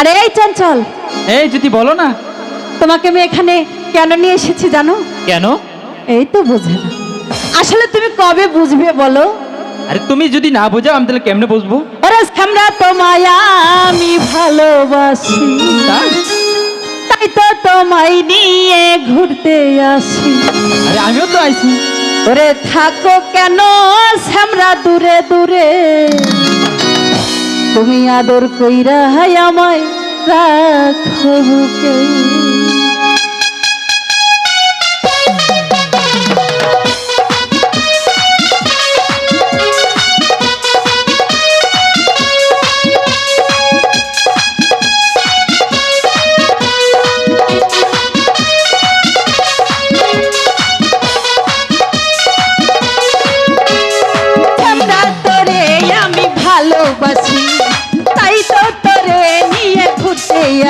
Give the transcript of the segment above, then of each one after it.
আরে এই চঞ্চল এই যদি বলো না। তোমাকে আমি এখানে কেন নিয়ে এসেছি জানো? কেন? এই তো বোঝে না। আসলে তুমি কবে বুঝবে বলো? আরে তুমি যদি না বোঝাও আমি তাহলে কেমনে বুঝব? ওরে আমরা তোমায় আমি ভালোবাসি। তাই? তাই তো তোমায় নিয়ে ঘুরতে আসি। আরে আমিও তো আইছি। ওরে থাকো কেন শ্যামরা দূরে দূরে? তুমি আদর কইরা হাই আমায় রাখো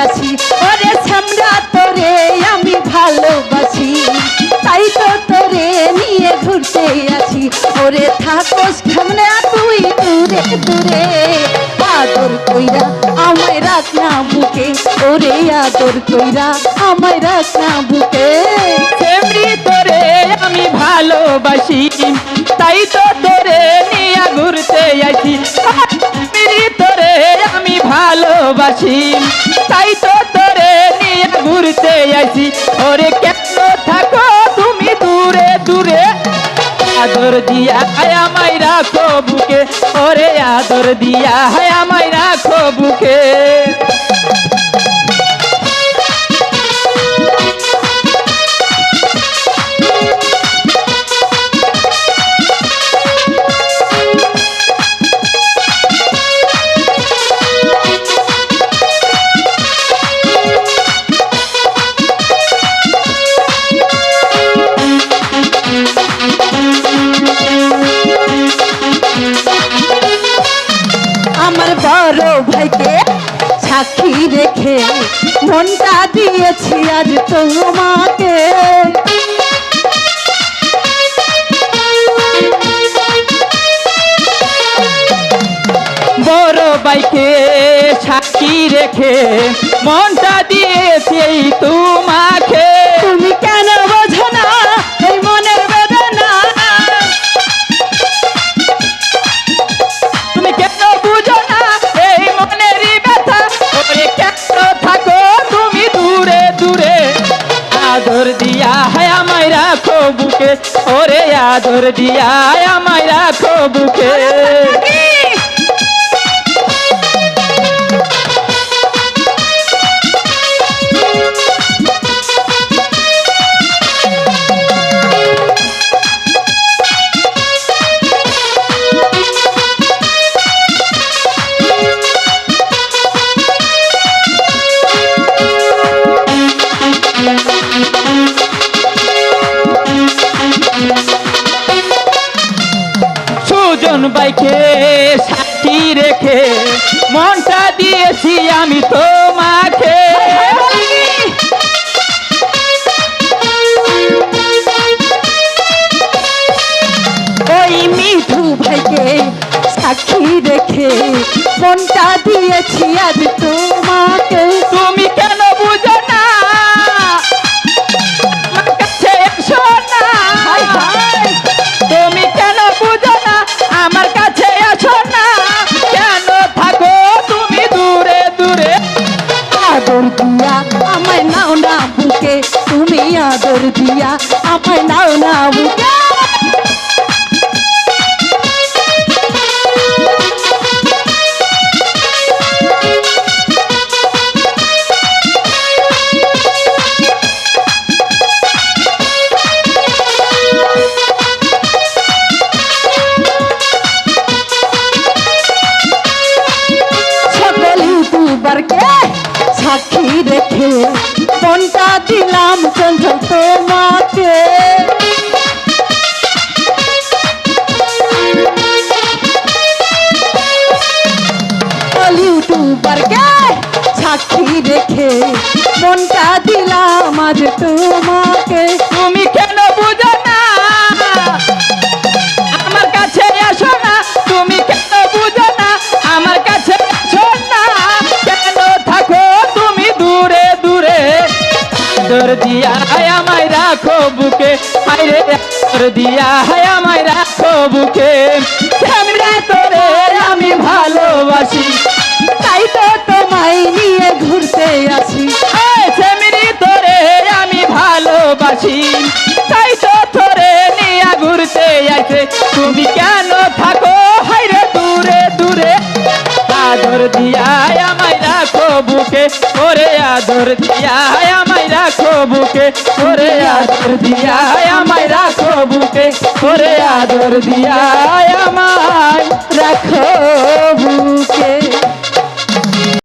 আসি ওরে শ্যামরা তোরে আমি ভালোবাসি। তাই তো তোরে নিয়ে ঘুরতে আসি ওরে থাকোস সামনে তুই দূরে দূরে। আদর কইরা আমায় রাখ না বুকে। ওরে আদর কইরা আমায় রাখ না বুকে। এমনি তোরে আমি ভালোবাসি। তাই তো তোরে নিয়ে ঘুরতে এমনি তোরে আমি ভালোবাসি। তাই ঘুরতে আইছি। ওরে কেন থাকো তুমি দূরে দূরে? আদর দিয়া হায়া মাইরা রাখো বুকে ওরে আদর দিয়া হায়া মাইরা রাখো বুকে সাক্ষী রেখে মনটা দিয়েছি আজ তোমাকে? বড় বাইকে সাক্ষী রেখে মনটা দিয়েছি এই আদর দিয়া আমায় রাখো বুকে। সুজন বাইকে সাক্ষী রেখে, মনটা দিয়েছি আমি তোমাকে। ওই মিঠু ভাইকে সাক্ষী রেখে মনটা দিয়েছি আজ তুমি আদর দিয়া আমায় নাও না বুকে সকল ইউটিউবারকে সাক্ষী রেখে মনটা দিলাম চঞ্চল তোমাকে। ইউটিউবারকে সাক্ষী রেখে মনটা দিলাম আজ তোমাকে। তুমি কেন বুঝো আদর দিয়া আমায় রাখো বুকে। আরে আদর দিয়া আমায় রাখো বুকে। শ্যামরা তোরে, আমি ভালোবাসি। তাই তো তোমায় নিয়ে ঘুরতে আসি। এই তোরে, আমি ভালোবাসি। তাই তো তোরে নিয়ে ঘুরতে আইছে তুমি কেন থাকো? হাইরে দূরে দূরে। আদর দিয়া আমায় রাখো বুকে। ওরে আদর দিয়া আমায় রাখো বুকে ওরে আদর দিয়া আমায় রাখো বুকে ওরে আদর দিয়া আমায় রাখো বুকে।